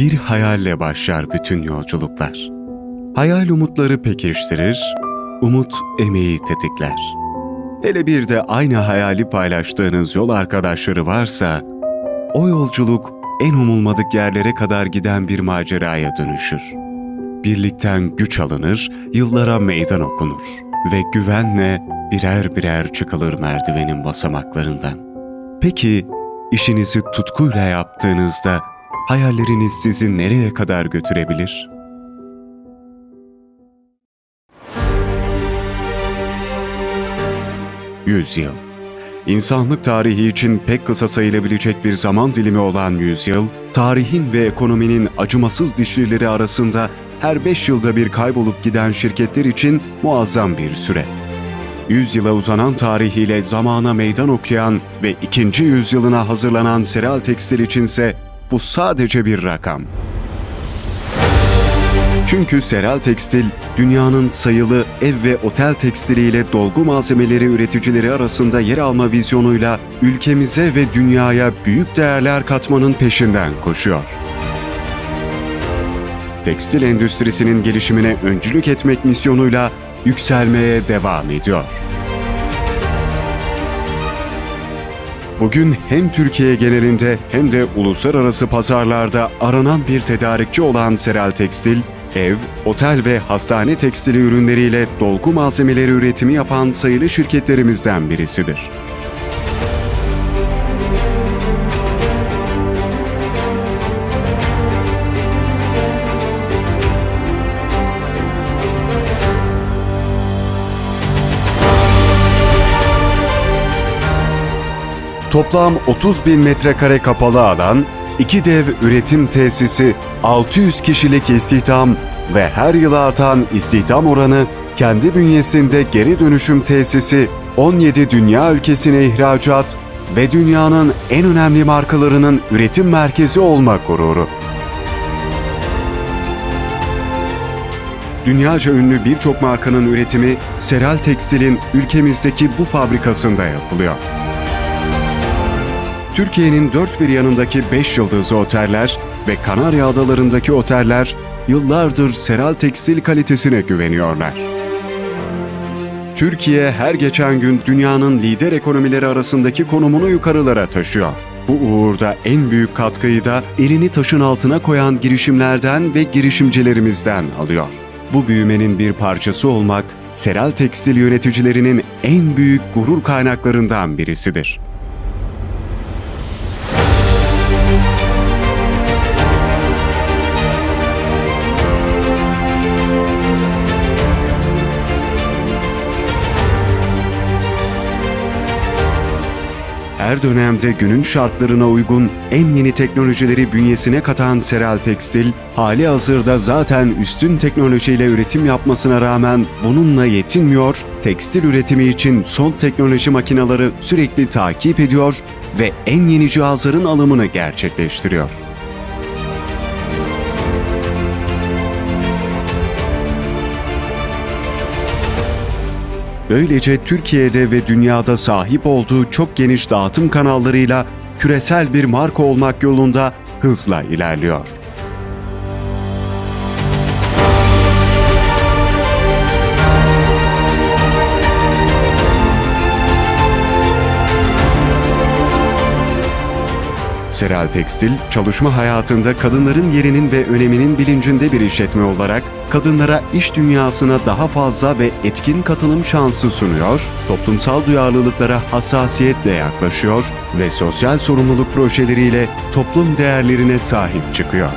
Bir hayalle başlar bütün yolculuklar. Hayal umutları pekiştirir, umut emeği tetikler. Hele bir de aynı hayali paylaştığınız yol arkadaşları varsa, o yolculuk en umulmadık yerlere kadar giden bir maceraya dönüşür. Birlikten güç alınır, yıllara meydan okunur ve güvenle birer birer çıkılır merdivenin basamaklarından. Peki işinizi tutkuyla yaptığınızda hayalleriniz sizi nereye kadar götürebilir? Yüzyıl İnsanlık tarihi için pek kısa sayılabilecek bir zaman dilimi olan yüzyıl, tarihin ve ekonominin acımasız dişlileri arasında her beş yılda bir kaybolup giden şirketler için muazzam bir süre. Yüzyıla uzanan tarihiyle zamana meydan okuyan ve ikinci yüzyılına hazırlanan Seral Tekstil içinse bu sadece bir rakam. Çünkü Seral Tekstil, dünyanın sayılı ev ve otel tekstiliyle dolgu malzemeleri üreticileri arasında yer alma vizyonuyla ülkemize ve dünyaya büyük değerler katmanın peşinden koşuyor. Tekstil endüstrisinin gelişimine öncülük etmek misyonuyla yükselmeye devam ediyor. Bugün hem Türkiye genelinde hem de uluslararası pazarlarda aranan bir tedarikçi olan Seral Tekstil, ev, otel ve hastane tekstili ürünleriyle dolgu malzemeleri üretimi yapan sayılı şirketlerimizden birisidir. Toplam 30 bin metrekare kapalı alan, iki dev üretim tesisi, 600 kişilik istihdam ve her yıl artan istihdam oranı, kendi bünyesinde geri dönüşüm tesisi, 17 dünya ülkesine ihracat ve dünyanın en önemli markalarının üretim merkezi olmak gururu. Dünyaca ünlü birçok markanın üretimi Seral Tekstil'in ülkemizdeki bu fabrikasında yapılıyor. Türkiye'nin dört bir yanındaki 5 yıldızlı oteller ve Kanarya Adaları'ndaki oteller yıllardır Seral Tekstil kalitesine güveniyorlar. Türkiye her geçen gün dünyanın lider ekonomileri arasındaki konumunu yukarılara taşıyor. Bu uğurda en büyük katkıyı da elini taşın altına koyan girişimlerden ve girişimcilerimizden alıyor. Bu büyümenin bir parçası olmak, Seral Tekstil yöneticilerinin en büyük gurur kaynaklarından birisidir. Her dönemde günün şartlarına uygun en yeni teknolojileri bünyesine katan Seral Tekstil, hali hazırda zaten üstün teknolojiyle üretim yapmasına rağmen bununla yetinmiyor, tekstil üretimi için son teknoloji makinaları sürekli takip ediyor ve en yeni cihazların alımını gerçekleştiriyor. Böylece Türkiye'de ve dünyada sahip olduğu çok geniş dağıtım kanallarıyla küresel bir marka olmak yolunda hızla ilerliyor. Seral Tekstil, çalışma hayatında kadınların yerinin ve öneminin bilincinde bir işletme olarak kadınlara iş dünyasına daha fazla ve etkin katılım şansı sunuyor, toplumsal duyarlılıklara hassasiyetle yaklaşıyor ve sosyal sorumluluk projeleriyle toplum değerlerine sahip çıkıyor.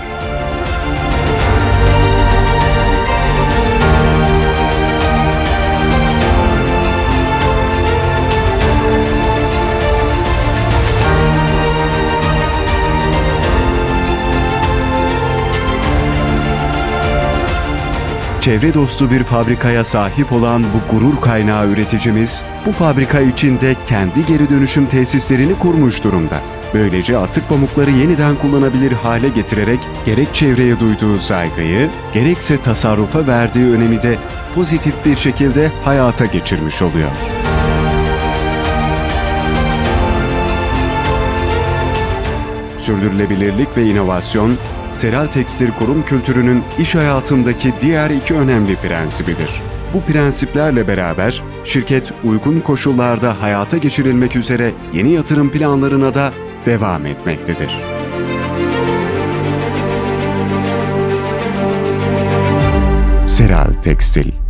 Çevre dostu bir fabrikaya sahip olan bu gurur kaynağı üreticimiz, bu fabrika içinde kendi geri dönüşüm tesislerini kurmuş durumda. Böylece atık pamukları yeniden kullanabilir hale getirerek gerek çevreye duyduğu saygıyı, gerekse tasarrufa verdiği önemi de pozitif bir şekilde hayata geçirmiş oluyor. Sürdürülebilirlik ve inovasyon, Seral Tekstil kurum kültürünün iş hayatındaki diğer iki önemli prensibidir. Bu prensiplerle beraber şirket uygun koşullarda hayata geçirilmek üzere yeni yatırım planlarına da devam etmektedir. Seral Tekstil